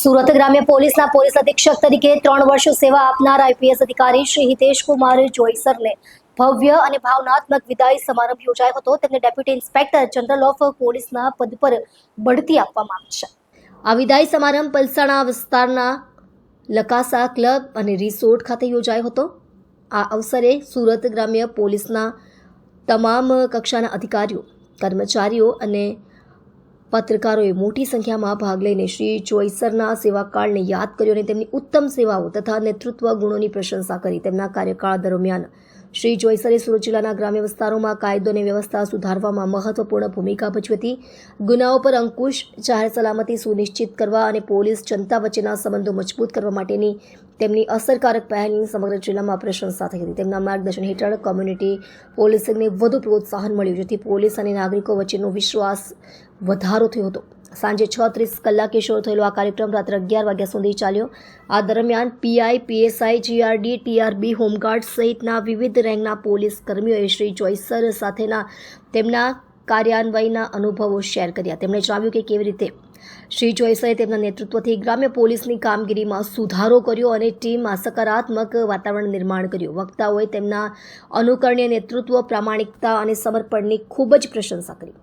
સુરત ગ્રામ્ય પોલીસના પોલીસ અધિક્ષક તરીકે ત્રણ વર્ષ સેવા આપનાર આઈપીએસ અધિકારી શ્રી હિતેશ કુમાર જોઈસરને ભવ્ય અને ભાવનાત્મક વિદાય સમારંભ યોજાયો હતો. તેમને ડેપ્યુટી ઇન્સ્પેક્ટર જનરલ ઓફ પોલીસના પદ પર બઢતી આપવામાં આવી છે. આ વિદાય સમારંભ પલસાણા વિસ્તારના લકાસા ક્લબ અને રિસોર્ટ ખાતે યોજાયો હતો. આ અવસરે સુરત ગ્રામ્ય પોલીસના તમામ કક્ષાના અધિકારીઓ, કર્મચારીઓ અને પત્રકારોએ મોટી સંખ્યામાં ભાગ લઈને શ્રી ચોઈસરના સેવાકાળને યાદ કર્યો અને તેમની ઉત્તમ સેવાઓ તથા નેતૃત્વ ગુણોની પ્રશંસા કરી તેમના કાર્યકાળ દરમિયાન શ્રી જોઈસરે સુરત જિલ્લાના ગ્રામ્ય વિસ્તારોમાં કાયદો અને વ્યવસ્થા સુધારવામાં મહત્વપૂર્ણ ભૂમિકા ભજવી હતી ગુનાઓ પર અંકુશ, જાહેર સલામતી સુનિશ્ચિત કરવા અને પોલીસ જનતા વચ્ચેના સંબંધો મજબૂત કરવા માટેની તેમની અસરકારક પહેલની સમગ્ર જિલ્લામાં પ્રશંસા થઈ હતી. તેમના માર્ગદર્શન હેઠળ કોમ્યુનિટી પોલીસિંગને વધુ પ્રોત્સાહન મળ્યું, જેથી પોલીસ અને નાગરિકો વચ્ચેનો વિશ્વાસ વધારો થયો હતો. સાંજે છ ત્રીસ કલાકે શરૂ થયેલો આ કાર્યક્રમ રાત્રે અગિયાર વાગ્યા સુધી ચાલ્યો. આ દરમિયાન PI, PSI, GRD, TRB, home guard સહિતના વિવિધ રેન્કના પોલીસ કર્મીઓએ શ્રી જોઈસર સાથેના તેમના કાર્યાન્વયના અનુભવો શેર કર્યા. તેમણે જણાવ્યું કે કેવી રીતે શ્રી જોઈસરે તેમના નેતૃત્વથી ગ્રામ્ય પોલીસની કામગીરીમાં સુધારો કર્યો અને ટીમમાં સકારાત્મક વાતાવરણ નિર્માણ કર્યું. વક્તાઓએ તેમના અનુકરણીય નેતૃત્વ, પ્રામાણિકતા અને સમર્પણની ખૂબ જ પ્રશંસા કરી.